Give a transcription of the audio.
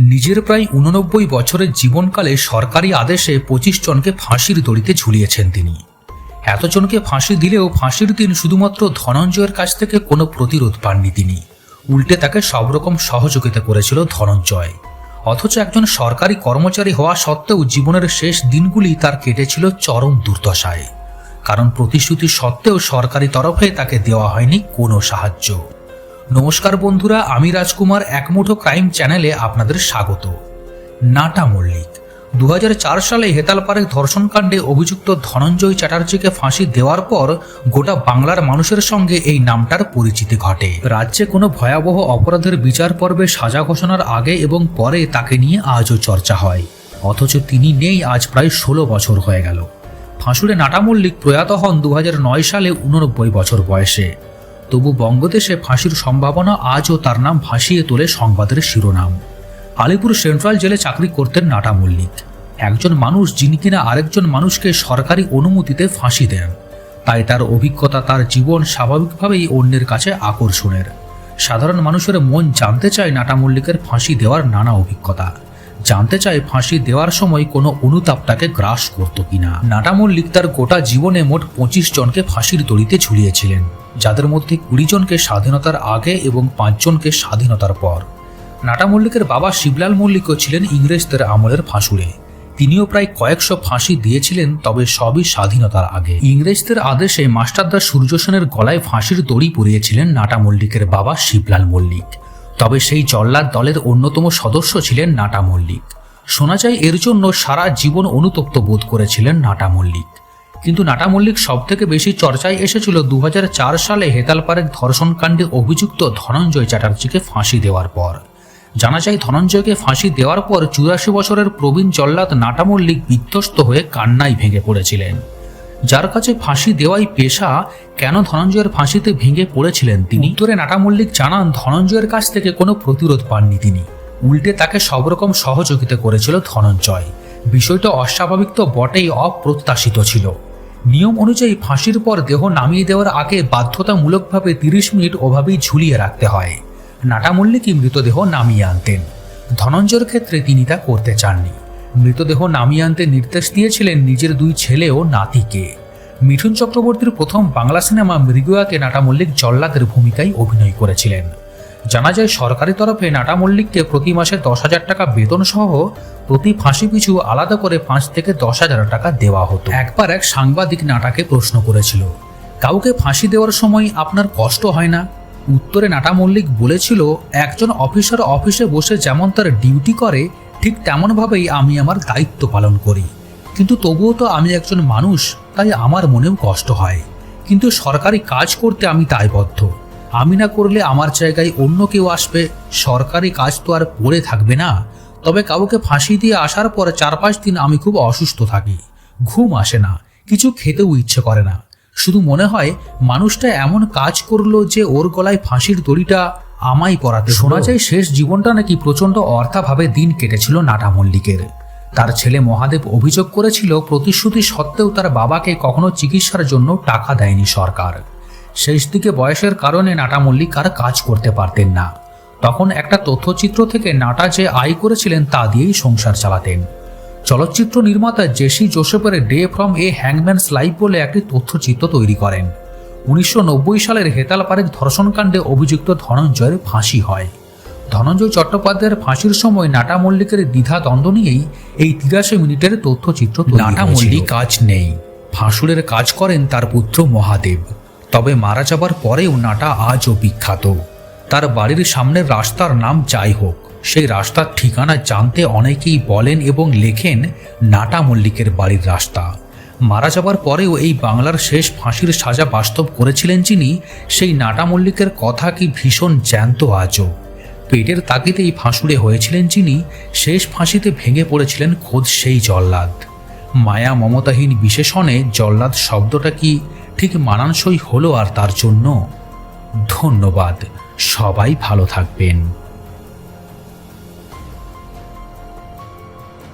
নিজের প্রায় উননব্বই বছরের জীবনকালে সরকারি আদেশে পঁচিশ জনকে ফাঁসির দড়িতে ঝুলিয়েছেন তিনি। এতজনকে ফাঁসি দিলেও ফাঁসির দিন শুধুমাত্র ধনঞ্জয়ের কাছ থেকে কোনো প্রতিরোধ পাননি তিনি। উল্টে তাকে সব রকম সহযোগিতা করেছিল ধনঞ্জয়। অথচ একজন সরকারি কর্মচারী হওয়া সত্ত্বেও জীবনের শেষ দিনগুলি তার কেটেছিল চরম দুর্দশায়। কারণ প্রতিশ্রুতি সত্ত্বেও সরকারি তরফে তাকে দেওয়া হয়নি কোনো সাহায্য। নমস্কার বন্ধুরা, আমি রাজকুমার, একমুঠো ক্রাইম চ্যানেলে আপনাদের স্বাগত। নাটা মল্লিক দু হাজার চার সালে হেতালপাড়ে ধর্ষণকাণ্ডে অভিযুক্ত ধনঞ্জয় চ্যাটার্জিকে ফাঁসি দেওয়ার পর গোটা বাংলার মানুষের সঙ্গে এই নামটার পরিচিতি ঘটে। রাজ্যে কোনো ভয়াবহ অপরাধের বিচার পর্বে সাজা ঘোষণার আগে এবং পরে তাকে নিয়ে আজও চর্চা হয়। অথচ তিনি নেই, আজ প্রায় ষোলো বছর হয়ে গেল। ফাঁসুড়ে নাটা মল্লিক প্রয়াত হন দু হাজার নয় সালে উননব্বই বছর বয়সে। তবু বঙ্গদেশে ফাঁসির সম্ভাবনা আজও তার নাম ভাসিয়ে তোলে সংবাদের শিরোনাম। আলিপুর সেন্ট্রাল জেলে চাকরি করতেন নাটা মল্লিক। একজন মানুষ যিনি কিনা আরেকজন মানুষকে সরকারি অনুমতিতে ফাঁসি দেন। তাই তার অভিজ্ঞতা, তার জীবন স্বাভাবিকভাবেই অন্যের কাছে আকর্ষণের। সাধারণ মানুষের মন জানতে চায় নাটা মল্লিকের ফাঁসি দেওয়ার নানা অভিজ্ঞতা। জানতে চায় ফাঁসি দেওয়ার সময় কোনো অনুতাপ তাকে গ্রাস করত কিনা। নাটা মল্লিক তার গোটা জীবনে মোট পঁচিশ জনকে ফাঁসির দড়িতে ঝুলিয়েছিলেন। যাদের মধ্যে কুড়ি জনকে স্বাধীনতার আগে এবং পাঁচজনকে স্বাধীনতার পর। নাটা মল্লিকের বাবা শিবলাল মল্লিকও ছিলেন ইংরেজদের আমলের ফাঁসুড়ে। তিনিও প্রায় কয়েকশো ফাঁসি দিয়েছিলেন, তবে সবই স্বাধীনতার আগে। ইংরেজদের আদেশে মাস্টারদা সূর্য সেনের গলায় ফাঁসির দড়ি পরিয়েছিলেন নাটা মল্লিকের বাবা শিবলাল মল্লিক। তবে সেই জল্লাদ দলের অন্যতম সদস্য ছিলেন নাটা মল্লিক। শোনা যায়, এর জন্য সারা জীবন অনুতপ্ত বোধ করেছিলেন নাটা মল্লিক। কিন্তু নাটা মল্লিক সব থেকে বেশি চর্চায় এসেছিল দু হাজার চার সালে হেতালপাড়ের ধর্ষণকাণ্ডে অভিযুক্ত ধনঞ্জয় চ্যাটার্জিকে ফাঁসি দেওয়ার পর। জানা যায় ধনঞ্জয়কে ফাঁসি দেওয়ার পর চুরাশি বছরের প্রবীণ জল্লাদ নাটা মল্লিক বিধ্বস্ত হয়ে কান্নায় ভেঙে পড়েছিলেন। যার কাছে ফাঁসি দেওয়াই পেশা, কেন ধনঞ্জয়ের ফাঁসিতে ভেঙে পড়েছিলেন তিনি? উত্তরে নাটা মল্লিক জানান, ধনঞ্জয়ের কাছ থেকে কোনো প্রতিরোধ পাননি তিনি। উল্টে তাকে সব রকম সহযোগিতা করেছিল ধনঞ্জয়। বিষয়টা অস্বাভাবিক তো বটেই, অপ্রত্যাশিত ছিল। নিয়ম অনুযায়ী ফাঁসির পর দেহ নামিয়ে দেওয়ার আগে বাধ্যতামূলকভাবে তিরিশ মিনিট ওভাবেই ঝুলিয়ে রাখতে হয়। নাটা মল্লিকই মৃতদেহ নামিয়ে আনতেন। ধনঞ্জয়ের ক্ষেত্রে তিনি তা করতে চাননি। মৃতদেহ নামিয়ে আনতে নির্দেশ দিয়েছিলেন নিজের দুই ছেলে ও নাতিকে। মিঠুন চক্রবর্তীর প্রথম বাংলা সিনেমা মৃগয়াতে নাটা মল্লিক জল্লাদের ভূমিকায় অভিনয় করেছিলেন। জানা যায় সরকারি তরফে নাটা মল্লিককে প্রতি মাসে দশ হাজার টাকা বেতন সহ প্রতি ফাঁসি পিছু আলাদা করে পাঁচ থেকে দশ হাজার টাকা দেওয়া হতো। একবার এক সাংবাদিক নাটাকে প্রশ্ন করেছিল, কাউকে ফাঁসি দেওয়ার সময় আপনার কষ্ট হয় না? উত্তরে নাটা মল্লিক বলেছিল, একজন অফিসার অফিসে বসে যেমন তার ডিউটি করে, ঠিক তেমনভাবেই আমি আমার দায়িত্ব পালন করি। কিন্তু তবুও তো আমি একজন মানুষ, তাই আমার মনেও কষ্ট হয়। কিন্তু সরকারি কাজ করতে আমি দায়বদ্ধ। আমি না করলে আমার জায়গায় অন্য কেউ আসবে সরকারি কাজ তো আর পড়ে থাকবে না। তবে কাউকে ফাঁসি দিয়ে আসার পর চার পাঁচ দিন আমি খুব অসুস্থ থাকি। ঘুম আসে না কিছু খেতেও ইচ্ছে করে না। শুধু মনে হয় মানুষটা এমন কাজ করল যে ওর গলায় ফাঁসির দড়িটা আমাই পড়াতে শোনা যায় শেষ জীবনটা নাকি প্রচণ্ড অর্থাভাবে দিন কেটেছিল নাটা মল্লিকের। তার ছেলে মহাদেব অভিযোগ করেছিল প্রতিশ্রুতি সত্ত্বেও তার বাবাকে কখনো চিকিৎসার জন্য টাকা দেয়নি সরকার। শেষ দিকে বয়সের কারণে নাটা মল্লিক আর কাজ করতে পারতেন না। তখন একটা তথ্যচিত্র থেকে নাটা যে আয় করেছিলেন তা দিয়েই সংসার চালাতেন। চলচ্চিত্র নির্মাতা J C জোসেফের day from a hangman's life বলে একটি তথ্যচিত্র তৈরি করেন। উনিশশো নব্বই সালের হেতালপাড়ের ধর্ষণকাণ্ডে অভিযুক্ত ধনঞ্জয়ের ফাঁসি হয়। ধনঞ্জয় চট্টোপাধ্যায়ের ফাঁসির সময় নাটা মল্লিকের দ্বিধা দ্বন্দ্ব নিয়েই এই তিরাশি মিনিটের তথ্যচিত্র নাটা মল্লিক কাজ নেই। ফাঁসুরের কাজ করেন তার পুত্র মহাদেব। তবে মারা যাবার পরেও নাটা আজও বিখ্যাত। তার বাড়ির সামনের রাস্তার নাম যাই হোক সেই রাস্তার ঠিকানা জানতে অনেকেই বলেন এবং লেখেন নাটা মল্লিকের বাড়ির রাস্তা। মারা যাবার পরেও এই বাংলার শেষ ফাঁসির সাজা বাস্তব করেছিলেন যিনি, সেই নাটা মল্লিকের কথা কি ভীষণ জ্যান্ত আজও। পেটের তাগিদেই ফাঁসুড়ে হয়েছিলেন যিনি, শেষ ফাঁসিতে ভেঙে পড়েছিলেন খোদ সেই জল্লাদ। মায়া মমতাহীন বিশেষণে জল্লাদ শব্দটা কি ঠিক মানানসই হলো আর তার জন্য। ধন্যবাদ। সবাই ভালো থাকবেন।